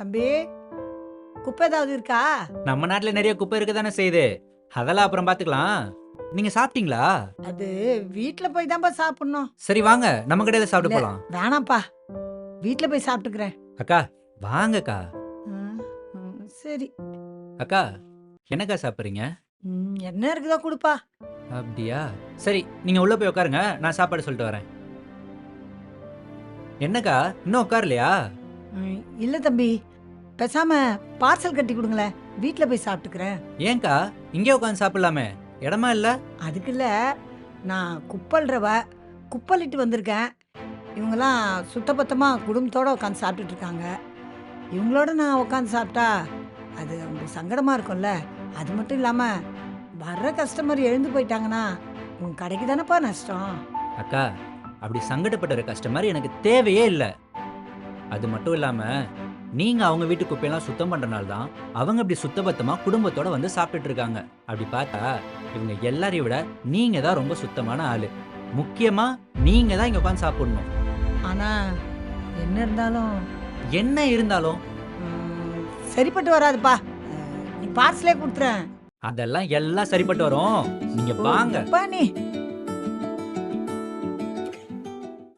தம்பி குப்பை ஏதாவது இருக்கா? நம்ம நாட்டுல நிறைய குப்பை இருக்க தானே செய்யுது. அதெல்லாம் அப்புறம் பாத்துக்கலாம். நீங்க சாப்பிட்டீங்களா? அது வீட்ல போய் தான்ப்பா சாப்பிடணும். சரி வாங்க. நம்ம கடையில சாப்பிட்டு. போலாம். வேணாம்ப்பா. வீட்ல போய் சாப்பிட்டுக்கிறேன். அக்கா வாங்கக்கா. ம், ம், சரி. அக்கா என்னக்கா சாப்பிடுறீங்க? ம், என்ன இருக்குதோ கொடுப்பா. அப்படியா? சரி நீங்க உள்ள போய் உட்காருங்க. நான் சாப்பாடு சொல்லிட்டு வரேன். என்னக்கா இன்னும் உட்காரலையா? இல்ல தம்பி. பேசாம பார்சல் கட்டி கொடுங்களேன். வீட்ல போய் சாப்பிட்டுக்கிறேன். ஏன்க்கா இங்கே உட்காந்து சாப்பிடலாமே. இடமா இல்ல? அதுக்கு இல்ல. நான் குப்பல்றவ குப்பலிட்டு வந்திருக்கேன். இவங்கெல்லாம் சுத்தபத்தமாக குடும்பத்தோட உட்காந்து சாப்பிட்டுட்டு இருக்காங்க. இவங்களோட நான் உட்காந்து சாப்பிட்டா அது அவங்களுக்கு சங்கடமாக இருக்கும்ல. அது மட்டும் இல்லாமல் வர்ற கஸ்டமர் எழுந்து போயிட்டாங்கன்னா உன் கடைக்கு தானேப்பா நஷ்டம்? அக்கா அப்படி சங்கடப்பட்ட கஸ்டமர் எனக்கு தேவையே இல்லை. அது மட்டும் இல்லாம நீங்க அவங்க வீட்டு குப்பையெல்லாம் சுத்தம் பண்றனால தான் அவங்க இப்படி சுத்தபத்தமா குடும்பத்தோட வந்து சாப்பிட்டுட்டு இருக்காங்க. அப்படி பார்த்தா இவங்க எல்லாரையும் விட நீங்க தான் ரொம்ப சுத்தமான ஆளு. முக்கியமா நீங்க தான் இங்க உட்காந்து சாப்பிடணும். ஆனால் என்ன இருந்தாலும். என்ன இருந்தாலும். சரிப்பட்டு வராதுப்பா. நீ பார்சலே கொடுத்துறேன். அதெல்லாம் எல்லாம் சரிப்பட்டு வரும். நீங்க வாங்க. நீ.